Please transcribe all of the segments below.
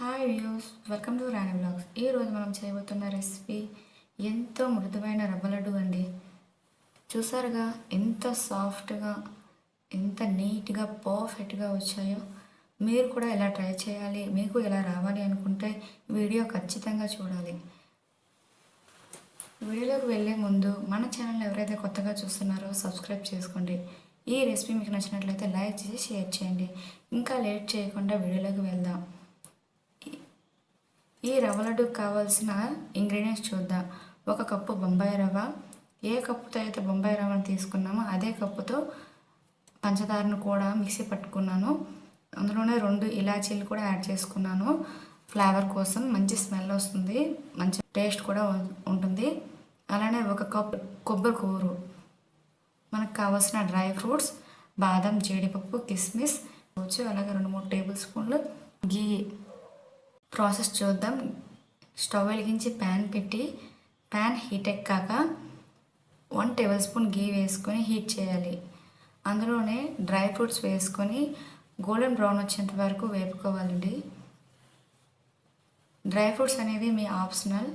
Hi views welcome to Rani blogs ఈరోజు మనం చేయబోతున్న రెసిపీ ఎంతో మృదువైన రవ్వ లడ్డు అండి. చూసారుగా? ఎంత సాఫ్ట్గా ఎంత నీట్గా పర్ఫెక్ట్గా వచ్చాయో. మీరు కూడా ఇలా ట్రై చేయాలి. మీకు ఇలా రావాలి అనుకుంటే వీడియో ఖచ్చితంగా చూడాలి. వీడియోలోకి వెళ్ళే ముందు మన ఛానల్ ఎవరైతే కొత్తగా చూస్తున్నారో సబ్స్క్రైబ్ చేసుకోండి. ఈ రెసిపీ మీకు నచ్చినట్లయితే లైక్ చేసి షేర్ చేయండి. ఇంకా లేట్ చేయకుండా వీడియోలోకి వెళ్దాం. ఈ రవ్వ లడ్డుకు కావాల్సిన ఇంగ్రీడియంట్స్ చూద్దాం. ఒక కప్పు బొంబాయి రవ్వ. ఏ కప్పుతో అయితే బొంబాయి రవ్వను తీసుకున్నామో అదే కప్పుతో పంచదారను కూడా మిక్సీ పట్టుకున్నాను. అందులోనే రెండు ఇలాచీలు కూడా యాడ్ చేసుకున్నాను. ఫ్లేవర్ కోసం మంచి స్మెల్ వస్తుంది. మంచి టేస్ట్ కూడా ఉంటుంది. అలానే ఒక కప్ కొబ్బరి కూరు. మనకు కావాల్సిన డ్రై ఫ్రూట్స్ బాదం జీడిపప్పు కిస్మిస్ వచ్చి అలాగే రెండు మూడు టేబుల్ స్పూన్లు గీ ప్రాసెస్ చూద్దాం. స్టవ్ వెలిగించి ప్యాన్ పెట్టి ప్యాన్ హీట్ ఎక్కాక వన్ టేబుల్ స్పూన్ గీ వేసుకొని హీట్ చేయాలి. అందులోనే డ్రై ఫ్రూట్స్ వేసుకొని గోల్డెన్ బ్రౌన్ వచ్చేంత వరకు వేపుకోవాలండి. డ్రై ఫ్రూట్స్ అనేవి మీ ఆప్షనల్.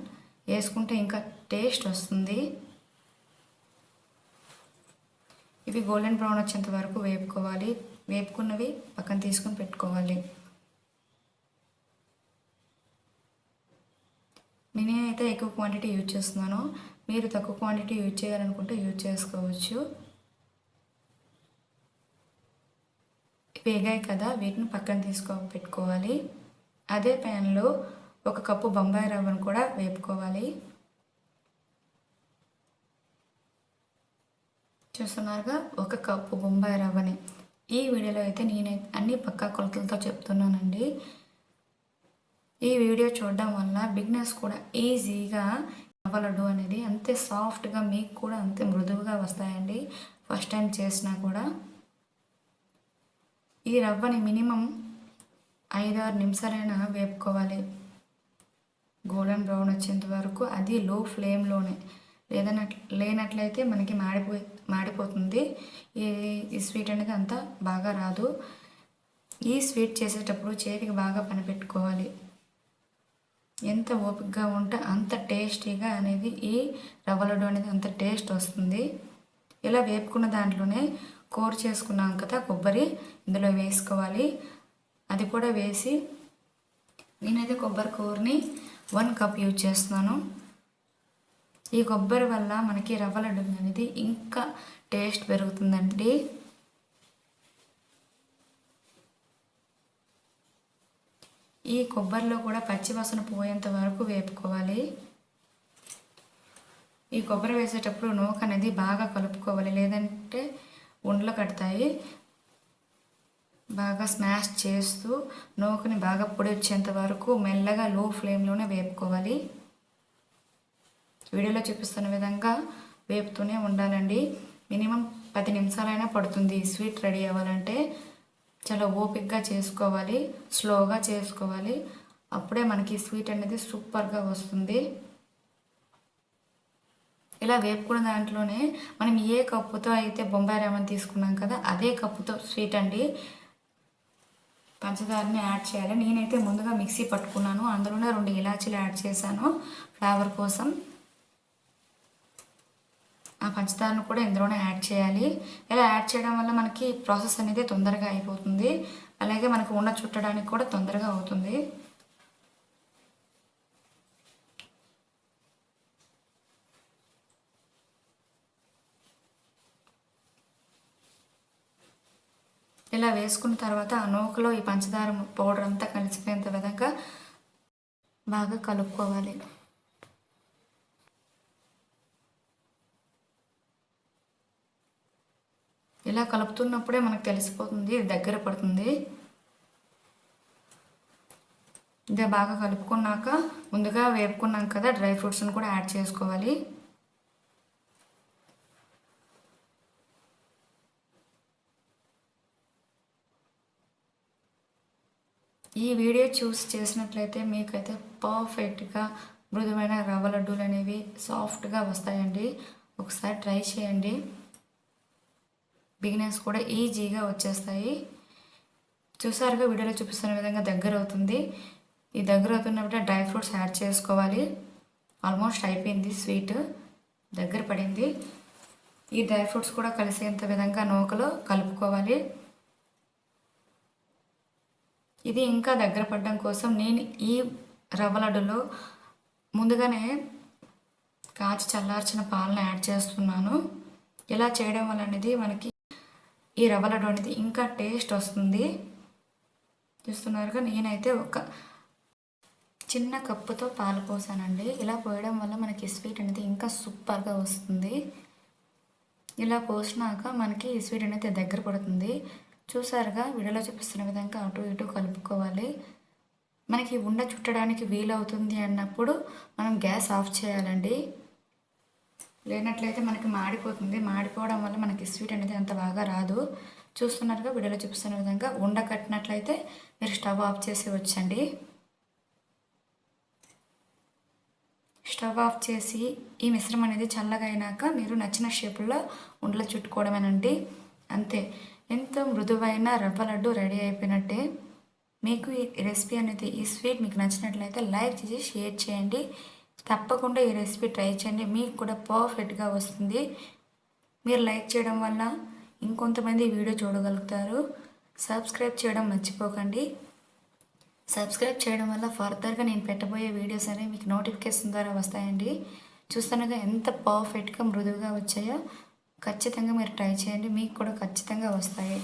వేసుకుంటే ఇంకా టేస్ట్ వస్తుంది. ఇవి గోల్డెన్ బ్రౌన్ వచ్చేంత వరకు వేపుకోవాలి. వేపుకున్నవి పక్కన తీసుకొని పెట్టుకోవాలి. నేనైతే ఎక్కువ క్వాంటిటీ యూజ్ చేస్తున్నాను. మీరు తక్కువ క్వాంటిటీ యూజ్ చేయాలనుకుంటే యూజ్ చేసుకోవచ్చు. వేగాయి కదా వీటిని పక్కన తీసుకో పెట్టుకోవాలి. అదే ప్యాన్లో ఒక కప్పు బొంబాయి రవ్వను కూడా వేపుకోవాలి. చూస్తున్నారుగా ఒక కప్పు బొంబాయి రవ్వని. ఈ వీడియోలో అయితే నేను అన్ని పక్కా కొలతలతో చెప్తున్నానండి. ఈ వీడియో చూడడం వల్ల బిగినర్స్ కూడా ఈజీగా రవ్వ లడ్డు అనేది అంతే సాఫ్ట్గా మీకు కూడా అంతే మృదువుగా వస్తాయండి. ఫస్ట్ టైం చేసినా కూడా. ఈ రవ్వని మినిమం ఐదు ఆరు నిమిషాలైనా వేపుకోవాలి. గోల్డెన్ బ్రౌన్ వచ్చేంత వరకు అది లో ఫ్లేమ్లోనే. లేదనట్ లేనట్లయితే మనకి మాడిపోయి మాడిపోతుంది. ఈ ఈ స్వీట్ అనేది అంత బాగా రాదు. ఈ స్వీట్ చేసేటప్పుడు చేతికి బాగా పని పెట్టుకోవాలి ఎంత ఓపికగా ఉంటే అంత టేస్టీగా అనేది ఈ రవ్వ లడ్డు అనేది అంత టేస్ట్ వస్తుంది. ఇలా వేపుకున్న దాంట్లోనే కూర చేసుకున్నాం కదా కొబ్బరి ఇందులో వేసుకోవాలి. అది కూడా వేసి నేనైతే కొబ్బరి కూరని వన్ కప్ యూజ్ చేస్తున్నాను. ఈ కొబ్బరి వల్ల మనకి రవ్వ లడ్డు అనేది ఇంకా టేస్ట్ పెరుగుతుందండి. ఈ కొబ్బరిలో కూడా పచ్చి వాసన పోయేంత వరకు వేపుకోవాలి. ఈ కొబ్బరి వేసేటప్పుడు నూక అనేది బాగా కలుపుకోవాలి. లేదంటే ఉండలు కడతాయి. బాగా స్మాష్ చేస్తూ నూకని బాగా పొడి వచ్చేంత వరకు మెల్లగా లో ఫ్లేమ్లోనే వేపుకోవాలి. వీడియోలో చూపిస్తున్న విధంగా వేపుతూనే ఉండాలండి. మినిమం పది నిమిషాలైనా పడుతుంది. స్వీట్ రెడీ అవ్వాలంటే చాలా ఓపిక్గా చేసుకోవాలి స్లోగా చేసుకోవాలి. అప్పుడే మనకి స్వీట్ అనేది సూపర్గా వస్తుంది. ఇలా వేపుకున్న దాంట్లోనే మనం ఏ కప్పుతో అయితే బొంబాయి రేమని తీసుకున్నాం కదా అదే కప్పుతో స్వీట్ అండి. పంచదారని యాడ్ చేయాలి. నేనైతే ముందుగా మిక్సీ పట్టుకున్నాను. అందులోనే రెండు ఇలాచీలు యాడ్ చేశాను. ఫ్లేవర్ కోసం ఆ పంచదారను కూడా ఇందులోనే యాడ్ చేయాలి. ఇలా యాడ్ చేయడం వల్ల మనకి ప్రాసెస్ అనేది తొందరగా అయిపోతుంది. అలాగే మనకు ఉండ చుట్టడానికి కూడా తొందరగా అవుతుంది. ఇలా వేసుకున్న తర్వాత ఆ నూకలో ఈ పంచదార పౌడర్ అంతా కలిసిపోయేంత విధంగా బాగా కలుపుకోవాలి. ఇలా కలుపుతున్నప్పుడే మనకు తెలిసిపోతుంది ఇది దగ్గర పడుతుంది. ఇదే బాగా కలుపుకున్నాక ముందుగా వేపుకున్నాం కదా డ్రై ఫ్రూట్స్ని కూడా యాడ్ చేసుకోవాలి. ఈ వీడియో చూసి చేసినట్లయితే మీకైతే పర్ఫెక్ట్గా మృదువైన రవ్వ లడ్డూలు అనేవి సాఫ్ట్గా వస్తాయండి. ఒకసారి ట్రై చేయండి. బిగినర్స్ కూడా ఈజీగా వచ్చేస్తాయి. చూసారుగా వీడియోలో చూపిస్తున్న విధంగా దగ్గర అవుతుంది. ఈ దగ్గర అవుతున్నప్పుడు డ్రై ఫ్రూట్స్ యాడ్ చేసుకోవాలి. ఆల్మోస్ట్ అయిపోయింది స్వీట్ దగ్గర పడింది. ఈ డ్రై ఫ్రూట్స్ కూడా కలిసేంత విధంగా నూకలో కలుపుకోవాలి. ఇది ఇంకా దగ్గర పడడం కోసం నేను ఈ రవ్వ లడ్డులో ముందుగానే కాచి చల్లార్చిన పాలను యాడ్ చేస్తున్నాను. ఇలా చేయడం వల్ల అనేది మనకి ఈ రవ్వ లడ్డు అనేది ఇంకా టేస్ట్ వస్తుంది. చూస్తున్నారుగా నేనైతే ఒక చిన్న కప్పుతో పాలు పోసానండి. ఇలా పోయడం వల్ల మనకి స్వీట్ అనేది ఇంకా సూపర్గా వస్తుంది. ఇలా పోసినాక మనకి ఈ స్వీట్ అనేది దగ్గర పడుతుంది. చూసారుగా వీడియోలో చూపిస్తున్న విధంగా అటు ఇటు కలుపుకోవాలి. మనకి ఉండ చుట్టడానికి వీలవుతుంది అన్నప్పుడు మనం గ్యాస్ ఆఫ్ చేయాలండి. లేనట్లయితే మనకి మాడిపోతుంది. మాడిపోవడం వల్ల మనకి స్వీట్ అనేది అంత బాగా రాదు. చూస్తున్నారుగా వీడియోలో చూపిస్తున్న విధంగా ఉండ కట్టినట్లయితే మీరు స్టవ్ ఆఫ్ చేసి వచ్చండి. స్టవ్ ఆఫ్ చేసి ఈ మిశ్రమం అనేది చల్లగా అయినాక మీరు నచ్చిన షేపుల్లో ఉండలు చుట్టుకోవడమేనండి. అంతే. ఎంతో మృదువైన రవ్వ లడ్డు రెడీ అయిపోయినట్టే. మీకు ఈ రెసిపీ అనేది ఈ స్వీట్ మీకు నచ్చినట్లయితే లైక్ చేసి షేర్ చేయండి. తప్పకుండా ఈ రెసిపీ ట్రై చేయండి. మీకు కూడా పర్ఫెక్ట్గా వస్తుంది. మీరు లైక్ చేయడం వల్ల ఇంకొంతమంది వీడియో చూడగలుగుతారు. సబ్స్క్రైబ్ చేయడం మర్చిపోకండి. సబ్స్క్రైబ్ చేయడం వల్ల ఫర్దర్గా నేను పెట్టబోయే వీడియోస్ అనేవి మీకు నోటిఫికేషన్ ద్వారా వస్తాయండి. చూస్తానుగా ఎంత పర్ఫెక్ట్గా మృదువుగా వచ్చాయో ఖచ్చితంగా మీరు ట్రై చేయండి. మీకు కూడా ఖచ్చితంగా వస్తాయి.